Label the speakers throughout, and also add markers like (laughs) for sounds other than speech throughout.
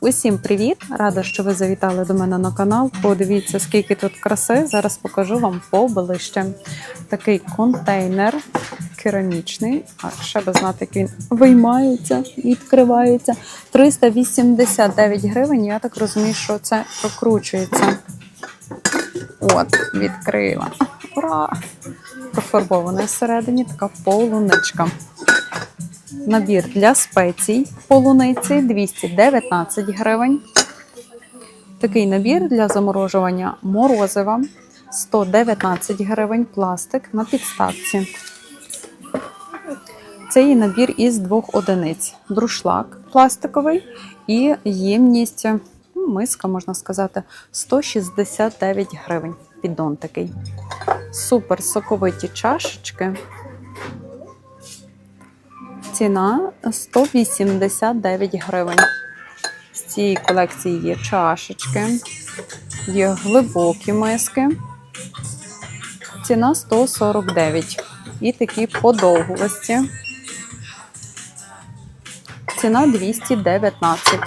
Speaker 1: Усім привіт! Рада, що ви завітали до мене на канал. Подивіться, скільки тут краси. Зараз покажу вам поближче. Такий контейнер керамічний. А ще би знати, як він виймається, відкривається. 389 гривень. Я так розумію, що це прокручується. От, відкрила. Ура! Профарбована всередині така полуничка. Набір для спецій полуниці 219 гривень. Такий набір для заморожування морозива 119 гривень пластик на підставці. Це є набір із двох одиниць: друшлак пластиковий і ємність, ну, миска, можна сказати, 169 гривень. Піддон такий. Супер соковиті чашечки. Ціна 189 гривень. З цієї колекції є чашечки, є глибокі миски. Ціна 149. І такі подовгості. Ціна 219.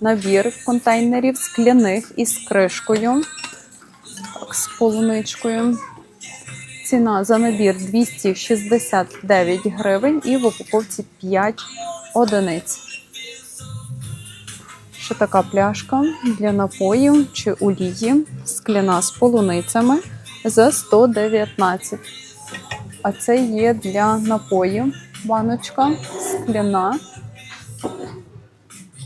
Speaker 1: Набір контейнерів скляних із кришкою. Так, з полуничкою. Ціна за набір 269 гривень і в упаковці 5 одиниць. Ще така пляшка для напоїв чи олії, скляна з полуницями за 119. А це є для напоїв баночка скляна.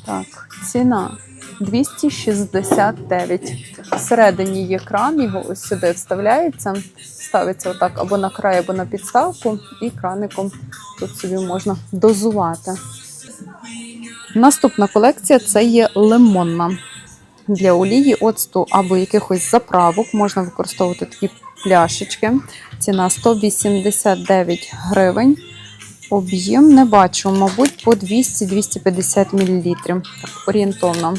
Speaker 1: Так, ціна 269. Всередині є кран, його ось сюди вставляється, ставиться отак або на край, або на підставку, і краником тут собі можна дозувати. Наступна колекція це є лимонна. Для олії, оцту або якихось заправок можна використовувати такі пляшечки. Ціна 189 гривень. Об'єм не бачу, мабуть, по 200-250 мл. Орієнтовно.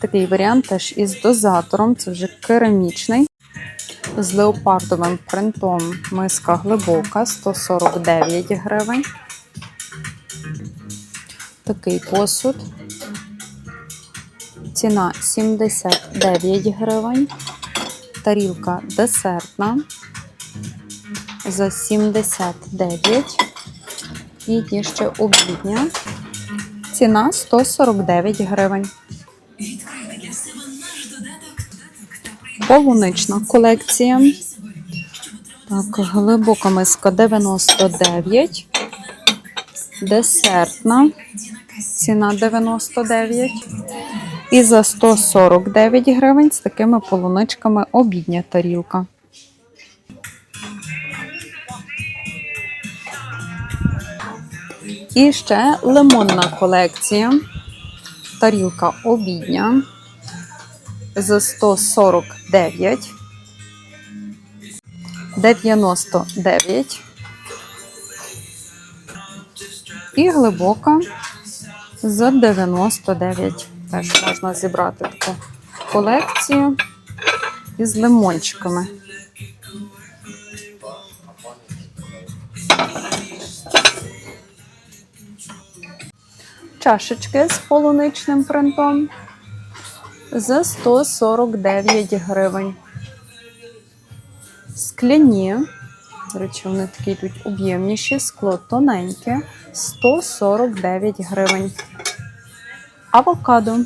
Speaker 1: Такий варіант теж із дозатором. Це вже керамічний. З леопардовим принтом миска глибока 149 гривень. Такий посуд. Ціна 79 гривень. Тарілка десертна за 79. І є ще обідня. Ціна 149 гривень. Полунична колекція. Так, глибока миска 99. Десертна. Ціна 99. І за 149 гривень з такими полуничками обідня тарілка. І ще лимонна колекція. Тарілка обідня за 149, 99 і глибока за 99. Теж можна зібрати таку колекцію із лимончиками. Чашечки з полуничним принтом за 149 гривень. Скляні, до речі, вони такі йдуть об'ємніші, скло тоненьке, 149 гривень. Авокадо.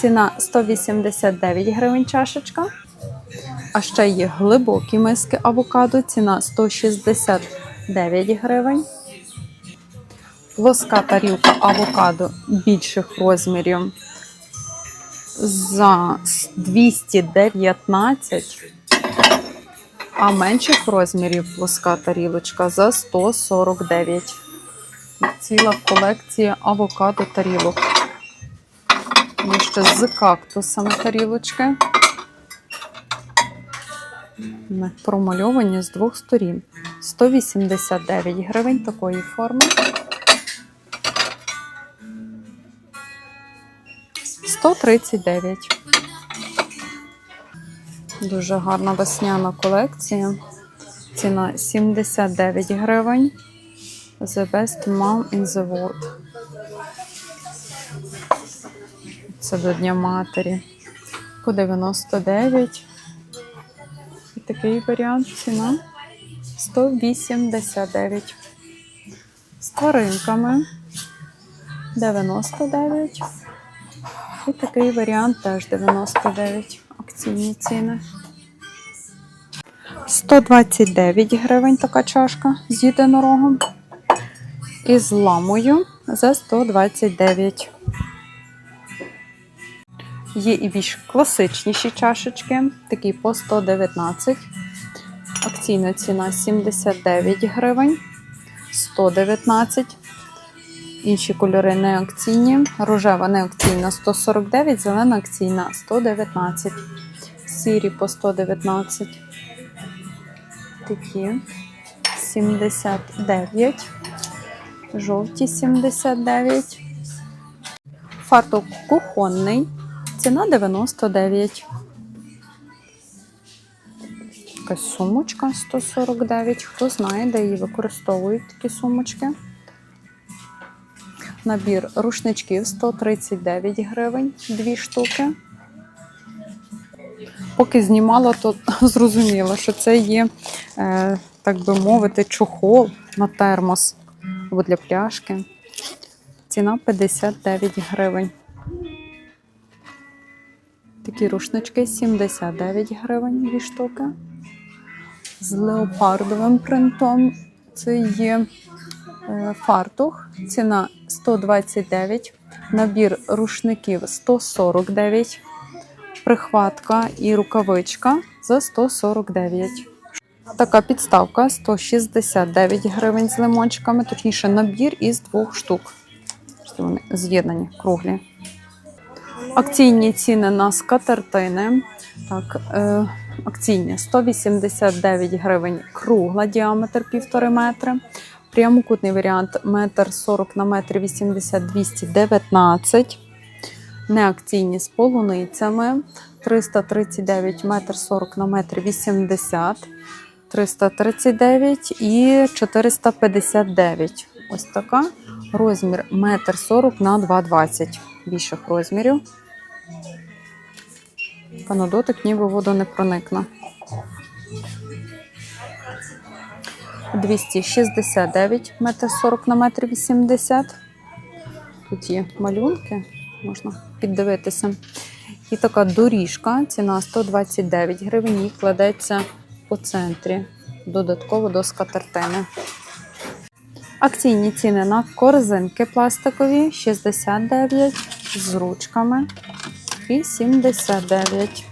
Speaker 1: Ціна 189 гривень чашечка. А ще є глибокі миски авокадо, ціна 169 гривень. Плоска тарілка авокадо більших розмірів за 219, а менших розмірів плоска тарілочка за 149. Ціла колекція авокадо тарілок. Є ще з кактусами тарілочки. Промальовані з двох сторін. 189 гривень такої форми. 139. Дуже гарна весняна колекція. Ціна 79 гривень. The best mom in the world. Це до Дня матері. По 99. І такий варіант ціна 189. З тваринками 99. І такий варіант теж 99. Акційні ціни. 129 гривень така чашка з єдинорогом. І з ламою за 129. Є і більш класичніші чашечки, такі по 119. Акційна ціна 79 гривень, 119. Інші кольори не акційні. Рожева не акційна 149, зелена акційна 119. Сірі по 119. Такі 79. Жовті 79. Фартук кухонний. Ціна 99. Якась сумочка 149. Хто знає, де її використовують такі сумочки. Набір рушничків 139 гривень, дві штуки. Поки знімала, то (laughs) зрозуміла, що це є, е, так би мовити, чохол на термос або для пляшки. Ціна 59 гривень. Такі рушнички 79 гривень дві штуки. З леопардовим принтом. Це є е, фартух. Ціна 129. Набір рушників 149. Прихватка і рукавичка за 149. Така підставка 169 гривень з лимончиками, точніше набір із двох штук. Вони з'єднані, круглі. Акційні ціни на скатертини. Так, е, акційні 189 гривень кругла, діаметр 1,5 метри. Прямокутний варіант 1,40 на 1,80 219. Неакційні з полуницями 339 метр 40 на метр 80. 339 і 459. Ось така. Розмір 1,40 на 2,20 більших розмірів. Та на дотик ніби воду не проникне. 269 метр 40 на метр 80. Тут є малюнки, можна піддивитися. І така доріжка, ціна 129 гривень, і кладеться у центрі, додатково до скатертини. Акційні ціни на корзинки пластикові 69 з ручками і 79.